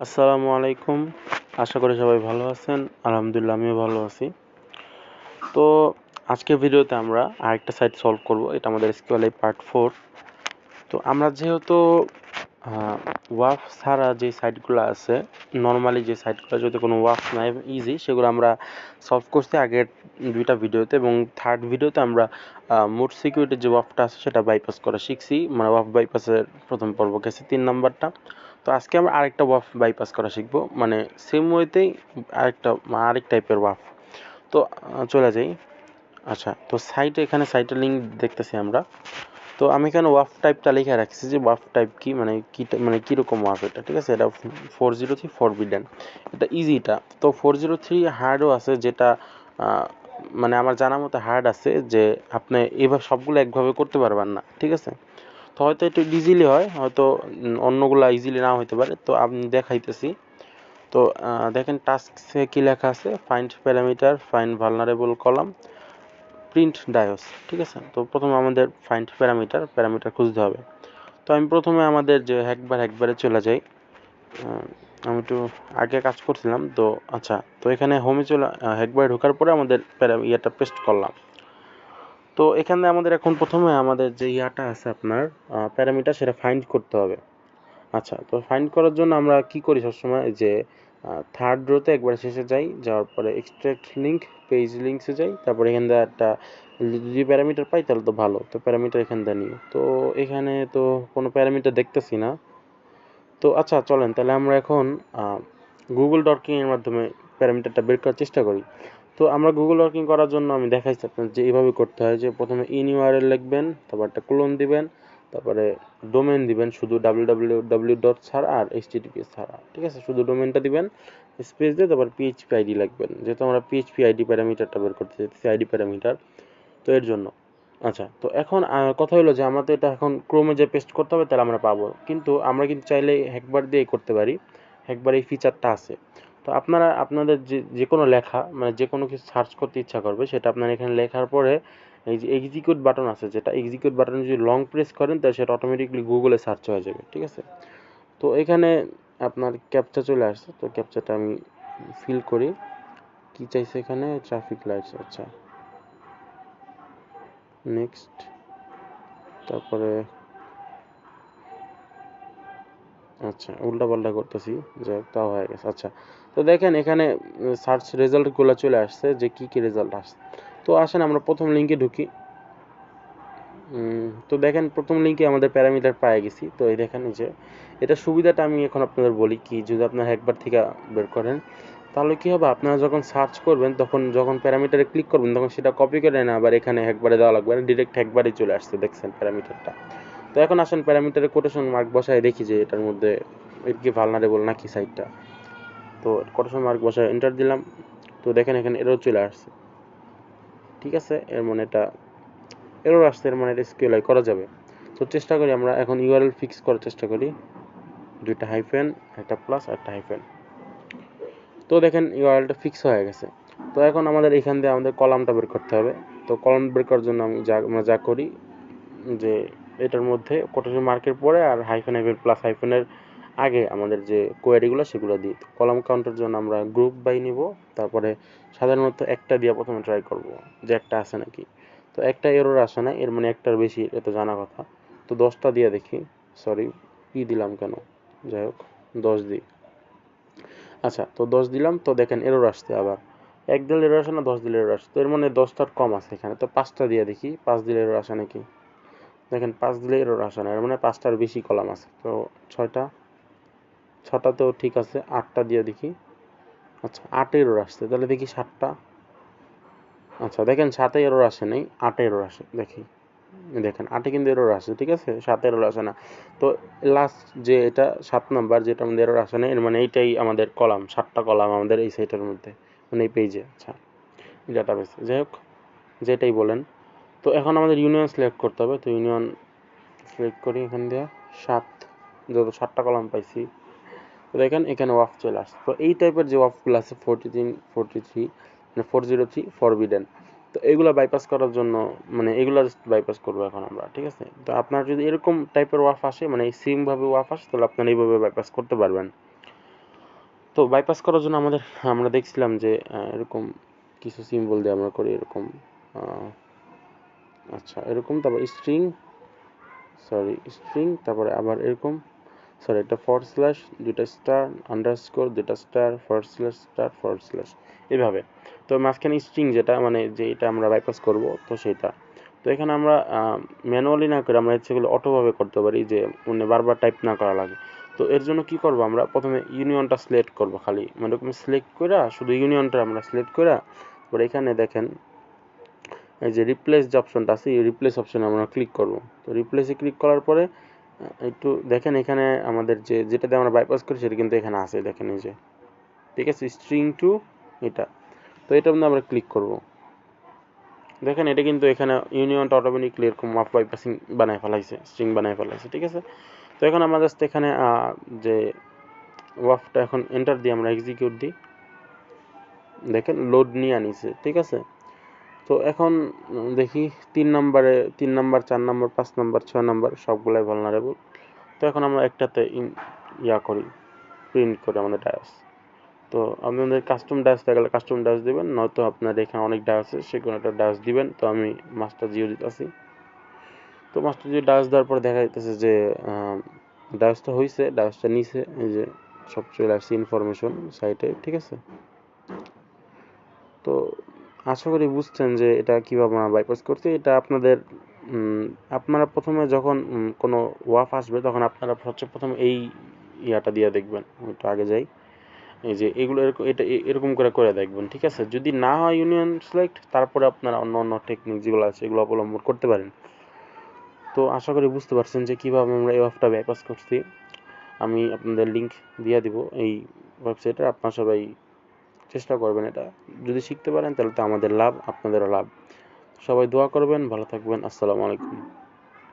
আসসালামু আলাইকুম। আশা করি সবাই ভালো আছেন। আলহামদুলিল্লাহ, আমিও ভালো আছি। তো আজকের ভিডিওতে আমরা আরেকটা সাইট সলভ করব। এটা আমাদের স্কুলে পার্ট ফোর তো আমরা যেহেতু ওয়াফ ছাড়া যে সাইটগুলো আছে নর্মালি যে সাইটগুলো, যদি কোনো ওয়াফ নাই ইজি সেগুলো আমরা সলভ করছি আগের দুইটা ভিডিওতে এবং থার্ড ভিডিওতে আমরা মোট সিকিউরিটির যে ওয়াফটা আছে, সেটা বাইপাস করা শিখছি। মানে ওয়াফ বাইপাসের প্রথম পর্ব গেছে, তিন নাম্বারটা। তো আজকে আমরা আরেকটা ওয়াফ বাইপাস করা শিখব। মানে সেম ওয়েতেই আরেকটা আরেক টাইপের ওয়াফ তো চলে যাই। আচ্ছা তো সাইটে এখানে সাইটের লিঙ্ক দেখতেছি আমরা। তো আমি এখানে ওয়াফ টাইপটা লিখে রাখছি যে ওয়াফ টাইপ কি মানে কি মানে কীরকম ওয়াফ এটা, ঠিক আছে? এটা four zero three forbidden এটা ইজিটা তো ফোর জিরো থ্রি হার্ডও আছে যেটা মানে আমার জানা মতো হার্ড আছে যে আপনি এভাবে সবগুলো একভাবে করতে পারবেন না, ঠিক আছে? তো হয়তো একটু ইজিলি হয়, হয়তো অন্যগুলা ইজিলি না হইতে পারে। তো আমি দেখাইতেছি। তো দেখেন টাস্কে কি লেখা আছে? Find parameter find vulnerable column print ডায়োস ঠিক আছে? তো প্রথমে আমাদের ফাইন্ড প্যারামিটার প্যারামিটার খুঁজতে হবে। তো আমি প্রথমে আমাদের যে একবার একবারে চলে যাই। আমি একটু আগে কাজ করছিলাম, তো আচ্ছা তো এখানে হোমে চলে একবারে ঢোকার পরে আমাদের প্যারা ইয়েটা পেস্ট করলাম। তো এখানে আমাদের এখন প্রথমে আমাদের যে ইয়াটা আছে আপনার প্যারামিটার সেটা ফাইন্ড করতে হবে। আচ্ছা তো ফাইন্ড করার জন্য আমরা কি করি সবসময়? যে থার্ড রোতে একবার শেষে যাই, যাওয়ার পরে এক্সট্রাক্ট লিঙ্ক পেজ লিঙ্কসে যাই, তারপরে এখান থেকে একটা যদি প্যারামিটার পাই তাহলে তো ভালো, তো প্যারামিটার এখান থেকে নিই। তো এখানে তো কোনো প্যারামিটার দেখতেছি না। তো আচ্ছা চলেন, তাহলে আমরা এখন গুগল ডটকিংয়ের মাধ্যমে প্যারামিটারটা বের করার চেষ্টা করি। তো আমরা গুগল ওয়ার্কিং করার জন্য আমি দেখাইছি আপনার যে এইভাবে করতে হয়, যে প্রথমে ইন ইউআরএল লিখবেন, তারপর একটা ক্লোন দিবেন, তারপরে ডোমেন দিবেন, শুধু ডাব্লিউ ডাব্লিউ ডাব্লিউ ডট ছাড়া আর এইচটিটিপিএস ছাড়া ঠিক আছে? শুধু ডোমেনটা দিবেন স্পেস দিয়ে তারপর পিএইচপি আইডি লিখবেন। যেহেতু আমরা পিএইচপি আইডি প্যারামিটারটা বের করতে চাইতেছি আইডি প্যারামিটার তো এর জন্য। আচ্ছা তো এখন কথা হলো যে আমাদের এটা এখন ক্রোমে যে পেস্ট করতে হবে, তাহলে আমরা পাবো। কিন্তু আমরা কিন্তু চাইলে একবার দিয়ে করতে পারি। একবার এই ফিচারটা আছে। তো আপনারা আপনাদের যে যে কোনো লেখা মানে যে কোনো কিছু সার্চ করতে ইচ্ছা করবে, সেটা আপনার এখানে লেখার পরে এই যে এক্সিকিউট বাটন আছে, যেটা এক্সিকিউট বাটন যদি লং প্রেস করেন, তাহলে সেটা অটোমেটিকলি গুগলে সার্চ হয়ে যাবে, ঠিক আছে? তো এখানে আপনার ক্যাপচা চলে আসছে, তো ক্যাপচাটা আমি ফিল করি। কি চাইছে এখানে? ট্রাফিক লাইটস আচ্ছা। নেক্সট তারপরে আচ্ছা উল্টা পাল্টা করতেছি হোক, তাও হয়ে গেছে। আচ্ছা তো দেখেন এখানে সার্চ রেজাল্টগুলো চলে আসছে যে কি কি রেজাল্ট আসছে তো আসেন আমরা প্রথম লিঙ্কে ঢুকি। তো দেখেন প্রথম লিঙ্কে আমাদের প্যারামিটার পায়ে গেছি। তো এই দেখেন যে, এটা সুবিধাটা আমি এখন আপনাদের বলি কি, যদি আপনারা একবার থেকে বের করেন, তাহলে কি হবে? আপনারা যখন সার্চ করবেন, তখন যখন প্যারামিটারে ক্লিক করবেন, তখন সেটা কপি করে না আবার এখানে একবারে দেওয়া লাগবে না ডিরেক্ট একবারই চলে আসছে, দেখছেন প্যারামিটারটা তো এখন আসেন প্যারামিটারে কোটেশন মার্ক বসায় দেখি যে এটার মধ্যে এটা কি ভালনারেবল নাকি সাইটটা তো কোটেশন মার্ক বসায় এন্টার দিলাম। তো দেখেন এখানে এরও চলে আসছে। ঠিক আছে? এর মানে এটা এরও আসছে, এর মানে এটা স্কিউলাই করা যাবে। তো চেষ্টা করি আমরা এখন ইউআরএল ফিক্স করার চেষ্টা করি। দুইটা হাইফেন একটা প্লাস একটা হাইফেন তো দেখেন ইউআরএলটা ফিক্স হয়ে গেছে। তো এখন আমাদের এখান দিয়ে আমাদের কলামটা বের করতে হবে। তো কলাম বের করার জন্য আমি যা, আমরা যা করি যে এটার মধ্যে কোটেশন মার্কের পরে আর হাইফেন হাইফেন প্লাস হাইফেনের আগে আমাদের যে কোয়ারিগুলো সেগুলো দিই। কলাম কাউন্টের জন্য আমরা গ্রুপ বাই নিব, তারপরে সাধারণত একটা দিয়ে প্রথমে ট্রাই করব যে একটা আছে নাকি। তো একটা এরর আসে না, এর মানে একটার বেশি, এটা জানা কথা। তো দশটা দিয়ে দেখি সরি ই দিলাম কেন? যাই হোক, দশ দিই। আচ্ছা তো দশ দিলাম, তো দেখেন এরর আসছে আবার। এক দিল এরর আসে না, দশ দিলে এরর আসে। তো এর মানে দশটার কম আছে এখানে। তো পাঁচটা দিয়ে দেখি, পাঁচ দিলে এরর আসে নাকি? দেখেন, পাঁচ দিলে এরর আসে না। এর মানে পাঁচটার বেশি কলাম আছে। তো ছয়টা ছটাতেও ঠিক আছে, আটটা দিয়ে দেখি। আচ্ছা আটে এরর আসছে। তাহলে দেখি সাতটা। আচ্ছা দেখেন, সাতে এরর আসে নেই, আটে এরর আসে। দেখি, দেখেন, আটে কিন্তু এরর আসে, ঠিক আছে? সাতে এরর আসে না। তো লাস্ট যে এটা, সাত নাম্বার যেটা আমাদের এরর আসে না এর মানে এইটাই আমাদের কলাম সাতটা কলাম আমাদের এই সাইটের মধ্যে মানে এই পেজে আচ্ছা ডাটাবেসে যাই হোক, যেটাই বলেন। তো এখন আমাদের ইউনিয়ন সিলেক্ট করতে হবে। তো ইউনিয়ন সিলেক্ট করি এখান দিয়ে সাত, যত সাতটা কলাম পাইছি। তো দেখেন এখানে ওয়াফ চলে আসছে। তো এই টাইপের যে ওয়াফগুলো আছে ফোরটি তিন ফোরটি থ্রি মানে ফোর জিরো থ্রি ফরবিডেন তো এগুলো বাইপাস করার জন্য মানে এগুলো বাইপাস করব এখন আমরা, ঠিক আছে? তো আপনার যদি এরকম টাইপের ওয়াফ আসে মানে এই সিমভাবে ওয়াফ আসে, তাহলে আপনার এইভাবে বাইপাস করতে পারবেন। তো বাইপাস করার জন্য আমাদের, আমরা দেখছিলাম যে এরকম কিছু সিম্বল দিয়ে আমরা করি, এরকম আচ্ছা এরকম, তারপর স্ট্রিং সরি স্ট্রিং তারপরে আবার এরকম সরি একটা ফরওয়ার্ড স্ল্যাশ দুইটা স্টার আন্ডারস্কোর দুইটা star forward slash star forward slash এভাবে। তো মাঝখানে স্ট্রিং যেটা মানে যে এটা আমরা বাইপাস করব, তো সেটা। তো এখানে আমরা ম্যানুয়ালি না করে আমরা ইচ্ছেগুলো অটোভাবে করতে পারি, যে মানে বারবার টাইপ না করা লাগে। তো এর জন্য কি করব আমরা? প্রথমে ইউনিয়নটা সিলেক্ট করব খালি। মানে সিলেক্ট করে শুধু ইউনিয়নটা আমরা সিলেক্ট করে তারপর এখানে দেখেন এই যে রিপ্লেস যে অপশনটা আছে, এই রিপ্লেস অপশনে আমরা ক্লিক করব। তো রিপ্লেসে ক্লিক করার পরে একটু দেখেন এখানে আমাদের যে যেটাতে আমরা বাইপাস করি, সেটা কিন্তু এখানে আছে, দেখেন এই যে। ঠিক আছে স্ট্রিং টু এটা। তো এটা আমরা ক্লিক করব। দেখেন এটা কিন্তু এখানে ইউনিয়নটা অটোমেটিকলি এরকম অফ বাইপাসিং বানায় ফেলাইছে স্ট্রিং বানায় ফেলাইছে, ঠিক আছে? তো এখন আমরা জাস্ট এখানে যে ওয়াফটা এখন এন্টার দিয়ে আমরা এক্সিকিউট দিই। দেখেন লোড নিয়ে আনিছে, ঠিক আছে? তো এখন দেখি তিন নম্বরে, তিন নম্বর, চার নম্বর, পাঁচ নম্বর, ছয় নম্বর সবগুলাই ভালনারেবল তো এখন আমরা একটাতে ইন- ইয়া করি প্রিন্ট করি আমাদের ডায়াস তো আপনাদের কাস্টম ডায়াস থাকলে কাস্টম ডায়াস দিবেন, নয়তো আপনার এখানে অনেক ডায়াস আছে সে কোনো একটা ডায়াস দিবেন। তো আমি মাস্টার জিও দিতেছি। তো মাস্টার জিও ডায়াস দেওয়ার পর দেখা যাইতেছে যে ডায়াসটা হয়েছে ডায়াসটা নিচে এই যে সব চলে আসছে ইনফরমেশন সাইটে ঠিক আছে? তো আশা করি বুঝছেন যে এটা কীভাবে আমরা বাইপাস করছি। এটা আপনাদের আপনারা প্রথমে যখন কোনো ওয়াফ আসবে তখন আপনারা হচ্ছে প্রথমে এই ইয়াটা দিয়ে দেখবেন। একটু আগে যাই। এই যে এগুলো এরকম, এটা এরকম করে করে দেখবেন, ঠিক আছে? যদি না হয় ইউনিয়ন সিলেক্ট তারপরে আপনারা অন্য অন্য টেকনিক যেগুলো আছে এগুলো অবলম্বন করতে পারেন। তো আশা করি বুঝতে পারছেন যে কীভাবে আমরা এই ওয়াফটা বাইপাস করছি। আমি আপনাদের লিংক দিয়ে দিব এই ওয়েবসাইটে আপনারা সবাই চেষ্টা করবেন এটা। যদি শিখতে পারেন তাহলে তো আমাদের লাভ, আপনাদেরও লাভ। সবাই দোয়া করবেন, ভালো থাকবেন। আসসালামু আলাইকুম।